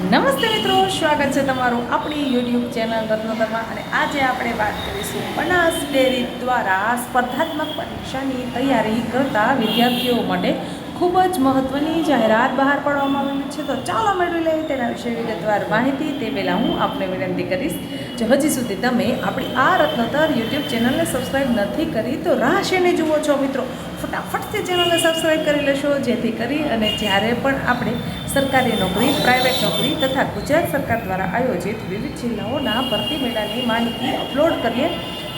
નમસ્તે મિત્રો, સ્વાગત છે તમારું આપણી યુટ્યુબ ચેનલ રત્નોતરમાં અને આજે આપણે વાત કરીશું બનાસ ડેરી દ્વારા સ્પર્ધાત્મક પરીક્ષાની તૈયારી કરતા વિદ્યાર્થીઓ માટે ખૂબ જ મહત્ત્વની જાહેરાત બહાર પાડવામાં આવેલી છે. તો ચાલો મેળવી લઈએ તેના વિશે વિગતવાર માહિતી. તે પહેલાં હું આપને વિનંતી કરીશ જો હજી સુધી તમે આપણી આ રત્નતર યુટ્યુબ ચેનલને સબસ્ક્રાઈબ નથી કરી તો રાહ શેને જુઓ છો મિત્રો. ફટાફટ તે ચેનલને સબસ્ક્રાઈબ કરી લેશો, જેથી કરી અને જ્યારે પણ આપણે સરકારી નોકરી, પ્રાઇવેટ નોકરી તથા ગુજરાત સરકાર દ્વારા આયોજિત વિવિધ જિલ્લાઓના ભરતી મેળાની માહિતી અપલોડ કરીએ,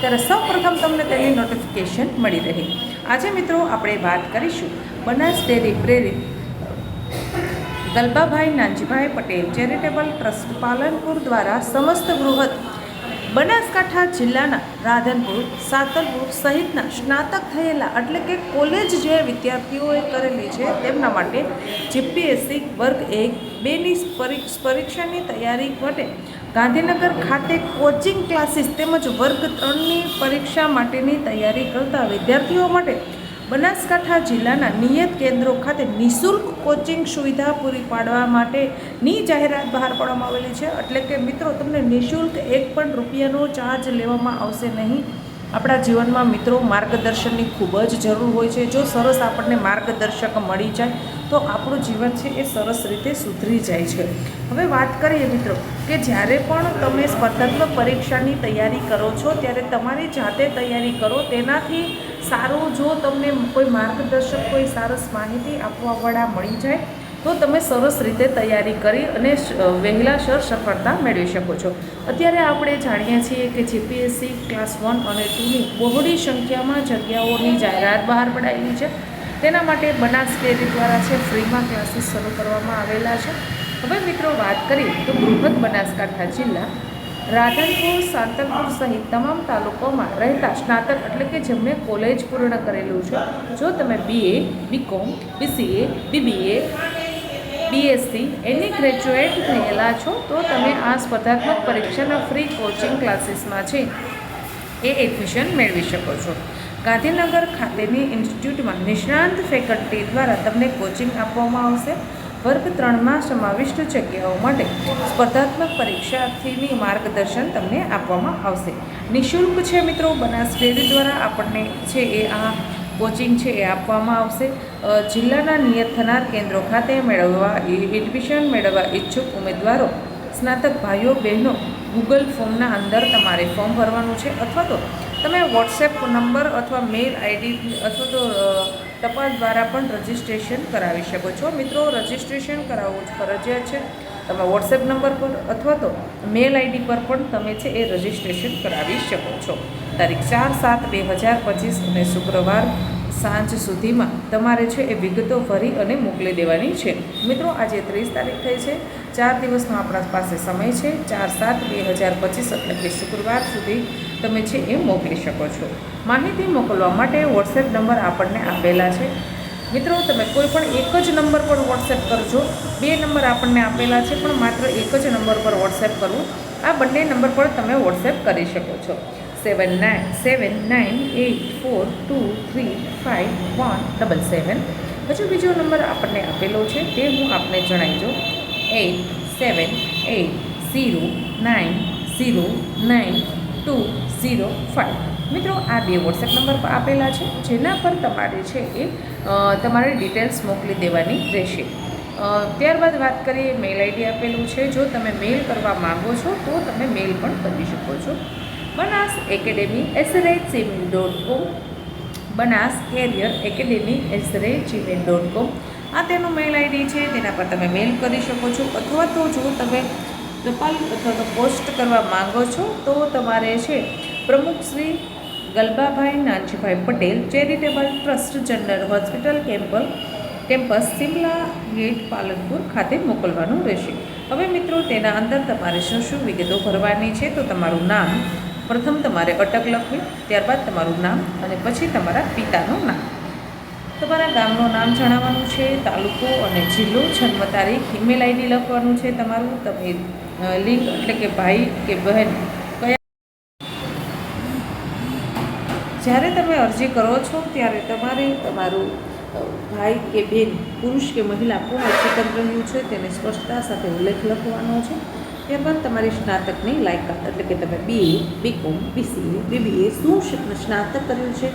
ત્યારે સૌપ્રથમ તમને તેની નોટિફિકેશન મળી રહે. આજે મિત્રો આપણે વાત કરીશું બનાસ ડેરી પ્રેરિત ગલબાભાઈ નાનજીભાઈ પટેલ ચેરિટેબલ ટ્રસ્ટ પાલનપુર દ્વારા સમસ્ત બૃહદ બનાસકાંઠા જિલ્લાના રાધનપુર, સાતલપુર સહિતના સ્નાતક થયેલા એટલે કે કોલેજ જે વિદ્યાર્થીઓએ કરેલી છે તેમના માટે જીપીએસસી વર્ગ એક બેની પરી- પરીક્ષાની તૈયારી માટે ગાંધીનગર ખાતે કોચિંગ ક્લાસીસ તેમજ વર્ગ ત્રણની પરીક્ષા માટેની તૈયારી કરતા વિદ્યાર્થીઓ માટે બનાસકાંઠા જિલ્લાના નિયત કેન્દ્રો ખાતે નિઃશુલ્ક કોચિંગ સુવિધા પૂરી પાડવા માટેની જાહેરાત બહાર પાડવામાં આવેલી છે. એટલે કે મિત્રો, તમને નિઃશુલ્ક એક પણ રૂપિયાનો ચાર્જ લેવામાં આવશે નહીં. આપણા જીવનમાં મિત્રો માર્ગદર્શનની ખૂબ જ જરૂર હોય છે. જો સરસ આપણને માર્ગદર્શક મળી જાય, તો આપણું જીવન છે એ સરસ રીતે સુધરી જાય છે. હવે વાત કરીએ મિત્રો, કે જ્યારે પણ તમે સ્પર્ધાત્મક પરીક્ષાની તૈયારી કરો છો, ત્યારે તમારી જાતે તૈયારી કરો. તેનાથી સારું જો તમને કોઈ માર્ગદર્શક, કોઈ સરસ માહિતી આપવાવાળા મળી જાય તો તમે સરસ રીતે તૈયારી કરી અને વહેલાસર સફળતા મેળવી શકો છો. અત્યારે આપણે જાણીએ છીએ કે જીપીએસસી ક્લાસ વન અને ટુની બહોળી સંખ્યામાં જગ્યાઓની જાહેરાત બહાર પડાયેલી છે. તેના માટે બનાસ ડેરી દ્વારા છે ફ્રીમાં ક્લાસીસ શરૂ કરવામાં આવેલા છે. હવે મિત્રો વાત કરીએ તો બૃહદ બનાસકાંઠા જિલ્લા રાધનપુર, સાંતલપુર સહિત તમામ તાલુકાઓમાં રહેતા સ્નાતક એટલે કે જેમણે કોલેજ પૂર્ણ કરેલું છે. જો તમે BA BCom BCA BBA BSc એની ગ્રેજ્યુએટ થયેલા છો તો તમે આ સ્પર્ધાત્મક પરીક્ષાના ફ્રી કોચિંગ ક્લાસીસમાં છે. એ એડમિશન મેળવી શકો છો. ગાંધીનગર ખાતેની ઇન્સ્ટિટ્યૂટમાં નિષ્ણાંત ફેકલ્ટી દ્વારા તમને કોચિંગ આપવામાં આવશે. વર્ગ ત્રણમાં સમાવિષ્ટ જગ્યાઓ માટે સ્પર્ધાત્મક પરીક્ષાર્થીની માર્ગદર્શન તમને આપવામાં આવશે. નિઃશુલ્ક છે મિત્રો બનાસ ડેરી દ્વારા આપણને છે એ આ કોચિંગ છે એ આપવામાં આવશે. જિલ્લાના નિયત થનાર કેન્દ્રો ખાતે મેળવવા એડમિશન મેળવવા ઈચ્છુક ઉમેદવારો, સ્નાતક ભાઈઓ, બહેનો, ગૂગલ ફોર્મના અંદર તમારે ફોર્મ ભરવાનું છે અથવા તો તમે વોટ્સએપ નંબર અથવા મેલ આઈડી અથવા તો ટપાલ દ્વારા પણ રજિસ્ટ્રેશન કરાવી શકો છો. મિત્રો, રજિસ્ટ્રેશન કરાવવું જ ફરજિયાત છે. તમે વોટ્સએપ નંબર પર અથવા તો મેલ આઈડી પર પણ તમે છે એ રજિસ્ટ્રેશન કરાવી શકો છો. તારીખ ચાર સાત બે હજાર પચીસ અને શુક્રવાર સાંજ સુધીમાં તમારે છે એ વિગતો ભરી અને મોકલી દેવાની છે. મિત્રો, આજે ત્રીસ તારીખ થઈ છે. ચાર દિવસનો આપણા પાસે સમય છે. ચાર સાત બે હજાર પચીસ એટલે કે શુક્રવાર સુધી તમે છે એ મોકલી શકો છો. માહિતી મોકલવા માટે વોટ્સએપ નંબર આપણને આપેલા છે. મિત્રો, તમે કોઈ પણ એક જ નંબર પર વોટ્સએપ કરજો. બે નંબર આપણને આપેલા છે, પણ માત્ર એક જ નંબર પર વોટ્સએપ કરવું. આ બંને નંબર પર તમે વોટ્સએપ કરી શકો છો. Seven nine seven nine eight four two three five one double seven પછી બીજો નંબર આપણને આપેલો છે તે હું આપને જણાવી દઉં eight seven eight zero nine zero nine two zero five મિત્રો, આ બે વોટ્સએપ નંબર પર આપેલા છે, જેના પર તમારે છે એ તમારે ડિટેલ્સ મોકલી દેવાની રહેશે. ત્યારબાદ વાત કરીએ મેલ આઈડી આપેલું છે. જો તમે મેલ કરવા માંગો છો, તો તમે મેલ પણ કરી શકો છો. Banas academy at the rate Gmail dot com. Banas career academy at the rate Gmail dot com. આ તેનું મેલ આઈડી છે, તેના પર તમે મેલ કરી શકો છો. અથવા તો જો તમે ટપાલ અથવા તો પોસ્ટ કરવા માંગો છો, તો તમારે છે પ્રમુખ Shri Galbabhai Nanjibhai Patel, charitable trust general hospital કેમ્પલ, campus Simla gate, Palanpur ખાતે મોકલવાનું રહેશે. હવે મિત્રો, તેના અંદર તમારે શું શું વિગતો ભરવાની છે, તો તમારું નામ પ્રથમ તમારે અટક લખવી, ત્યારબાદ તમારું નામ અને પછી તમારા પિતાનું નામ. તમારા ગામનું નામ જણાવવાનું છે, તાલુકો અને જિલ્લો જન્મ તારીખ ઈમેલ આઈડી લખવાનું છે તમારું, તમે લિંક એટલે કે ભાઈ કે બહેન કયા જ્યારે તમે અરજી કરો છો, ત્યારે તમારે તમારું ભાઈ કે બેન, પુરુષ કે મહિલા, કોણ અચેતન રહ્યું છે, તેને સ્પષ્ટતા સાથે ઉલ્લેખ લખવાનો છે. ત્યારબાદ તમારી સ્નાતકની લાયકાત એટલે કે તમે બીએ બીકોમ બીસીએ બીબીએ શું સ્નાતક કર્યું છે?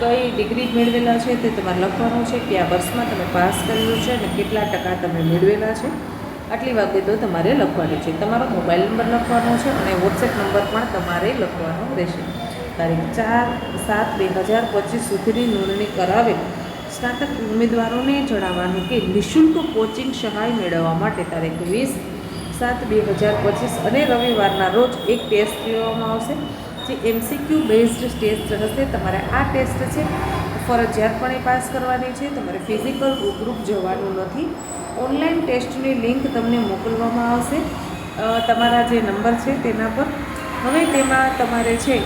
કઈ ડિગ્રી મેળવેલા છે તે તમારે લખવાનું છે? કયા વર્ષમાં તમે પાસ કર્યું છે? અને કેટલા ટકા તમે મેળવેલા છે? આટલી બાબતો તમારે લખવાની છે. તમારો મોબાઈલ નંબર લખવાનો છે અને વોટ્સએપ નંબર પણ તમારે લખવાનો રહેશે. તારીખ ચાર સાત બે હજાર પચીસ સુધીની નોંધણી કરાવેલ સ્નાતક ઉમેદવારોને જણાવવાનું કે નિઃશુલ્ક કોચિંગ સહાય મેળવવા માટે તારીખ વીસ સાત બે હજાર પચીસ અને રવિવારના રોજ એક ટેસ્ટ લેવામાં આવશે, જે એમસીક્યુ બેઝડ ટેસ્ટ હશે. તમારે આ ટેસ્ટ છે ફરજિયાતપણે પાસ કરવાની છે. તમારે ફિઝિકલ ગ્રુપ જવાનું નથી. ઓનલાઈન ટેસ્ટની લિંક તમને મોકલવામાં આવશે. તમારા જે નંબર છે તેના પર. હવે તેમાં તમારે છે,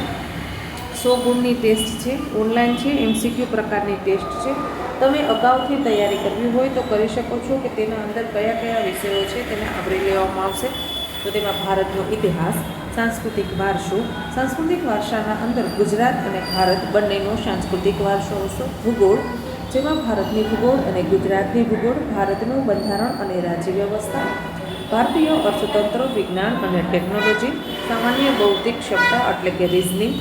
સો ગુણની ટેસ્ટ છે, ઓનલાઈન છે એમસીક્યુ પ્રકારની ટેસ્ટ છે. તમે અગાઉથી તૈયારી કરવી હોય તો કરી શકો છો કે તેના અંદર કયા કયા વિષયો છે તેને આવરી લેવામાં આવશે. તો તેમાં ભારતનો ઇતિહાસ, સાંસ્કૃતિક વારસો, સાંસ્કૃતિક વારસાના અંદર ગુજરાત અને ભારત બંનેનો સાંસ્કૃતિક વારસો હશે. ભૂગોળ, જેમાં ભારતની ભૂગોળ અને ગુજરાતની ભૂગોળ, ભારતનું બંધારણ અને રાજ્ય વ્યવસ્થા ભારતીય અર્થતંત્ર, વિજ્ઞાન અને ટેકનોલોજી, સામાન્ય બૌદ્ધિક ક્ષમતા એટલે કે રિઝનિંગ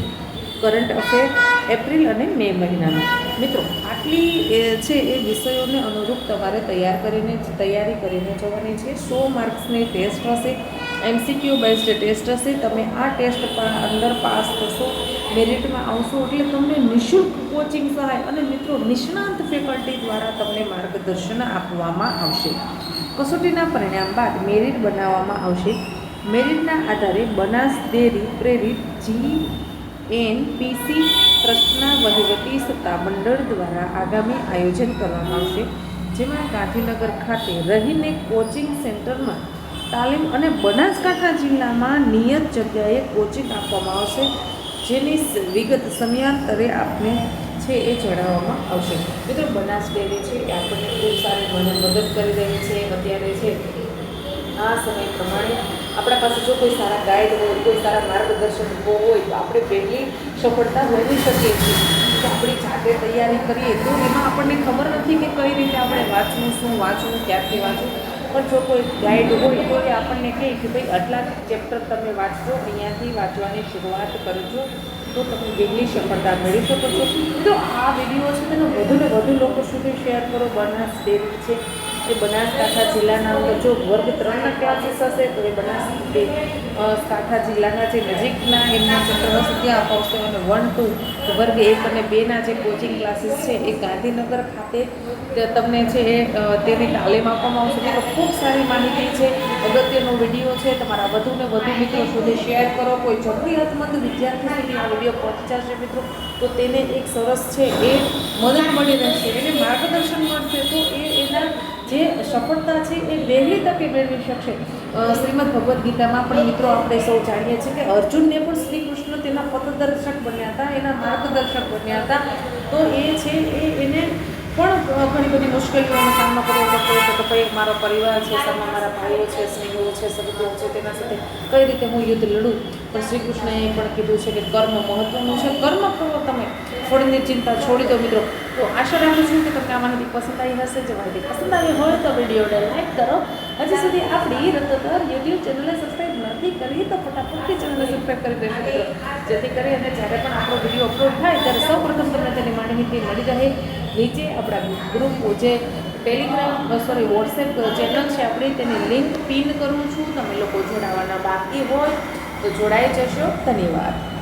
કરંટ અફેર એપ્રિલ અને મે મહિનામાં. મિત્રો, આટલી છે એ વિષયોને અનુરૂપ તમારે તૈયાર કરીને તૈયારી કરીને જવાની છે. સો માર્ક્સની ટેસ્ટ હશે એમસીક્યુ બેઝડ ટેસ્ટ હશે. તમે આ ટેસ્ટ પા- અંદર પાસ થશો, મેરિટમાં આવશો. એટલે તમને નિઃશુલ્ક કોચિંગ સહાય અને મિત્રો, નિષ્ણાંત ફેકલ્ટી દ્વારા તમને માર્ગદર્શન આપવામાં આવશે. કસોટીના પરિણામ બાદ મેરિટ બનાવવામાં આવશે. મેરિટના આધારે બનાસ ડેરી પ્રેરિત જી એન પીસી ટ્રસ્ટના વહીવટી સત્તા મંડળ દ્વારા આગામી આયોજન કરવામાં આવશે, જેમાં ગાંધીનગર ખાતે રહીને કોચિંગ સેન્ટરમાં તાલીમ અને બનાસકાંઠા જિલ્લામાં નિયત જગ્યાએ કોચિંગ આપવામાં આવશે, જેની વિગત સમયાંતરે આપને છે એ જણાવવામાં આવશે. મિત્રો, બનાસ ડેરી છે, એ આપણને ખૂબ સારી મને મદદ કરી રહી છે, અત્યારે છે આ સમય પ્રમાણે આપણા પાસે જો કોઈ સારા ગાઈડ હોય, કોઈ સારા માર્ગદર્શકો હોય, તો આપણે પહેલી સફળતા મેળવી શકીએ છીએ. તો આપણી જાતે તૈયારી કરીએ, તો એમાં આપણને ખબર નથી કે કઈ રીતે આપણે વાંચવું, શું વાંચવું ક્યાંથી વાંચવું. પણ જો કોઈ ગાઈડ હોય, તો એ આપણને કહે કે ભાઈ, આટલા ચેપ્ટર તમે વાંચજો, અહીંયાથી વાંચવાની શરૂઆત કરજો, તો તમે વહેલી સફળતા મેળવી શકો છો. તો આ વીડિયો છે, તેનો વધુ વધુ લોકો સુધી શેર કરો. બનાસ ડેરી છે. એ બનાસકાંઠા જિલ્લાના અંદર જો વર્ગ ત્રણના ક્લાસીસ હશે તો એ બનાસ કાંઠા જિલ્લાના જે નજીકના એમના સેન્ટર હશે ત્યાં અપાવશે અને વન, ટુ, વર્ગ એક અને બેના જે કોચિંગ ક્લાસીસ છે, એ ગાંધીનગર ખાતે તમને છે એ તેની તાલીમ આપવામાં આવશે. તેમાં ખૂબ સારી માહિતી છે, અગત્યનો વીડિયો છે. તમારા વધુ ને વધુ મિત્રો સુધી શેર કરો. કોઈ જરૂરિયાતમંદ વિદ્યાર્થી સુધી આ વીડિયો પહોંચી મિત્રો, તો તેને એક સરસ છે, એ મદદ મળી રહેશે. એને માર્ગદર્શન મળશે, તો એ એના જે સફળતા છે એ વહેલી તકે મેળવી શકશે. શ્રીમદ ભગવદ્ ગીતામાં પણ મિત્રો આપણે સૌ જાણીએ છીએ કે અર્જુનને પણ શ્રી કૃષ્ણ તેના પથદર્શક બન્યા હતા, એના માર્ગદર્શક બન્યા હતા. તો એ છે, એ એને પણ ઘણી બધી મુશ્કેલીઓનો સામનો કરવો પડતો હતો કે ભાઈ, મારો પરિવાર છે, સામે મારા ભાઈઓ છે, સ્નેહીઓ છે સંબંધીઓ છે, તેના સાથે કઈ રીતે હું યુદ્ધ લડું? પણ શ્રી કૃષ્ણએ પણ કીધું છે કે કર્મ મહત્વનું છે. કર્મ કરો તમે છોડીને ચિંતા છોડી દો મિત્રો. તો આશા રાખું છું કે તમને આ માહિતી પસંદ આવી હશે. જો માહિતી પસંદ આવી હોય તો વિડીયોને લાઈક કરો. હજી સુધી આપણી રતોતર યુટ્યુબ ચેનલને સબસ્ક્રાઈબ નથી કરી તો ફટાફટથી ચેનલને સબસ્ક્રાઈબ કરી દેજો જેથી કરી અને જ્યારે પણ આપણો વીડિયો અપલોડ થાય ત્યારે સૌપ્રથમ તમને તેની માહિતી મળી રહે. નીચે આપણા ગ્રુપ જે ટેલિગ્રામ સોરી વોટ્સએપ ચેનલ છે, આપણી તેની લિંક પિન કરું છું. તમે લોકો જોડાવાના બાકી હોય. તો જોડાઈ જશો. ધન્યવાદ.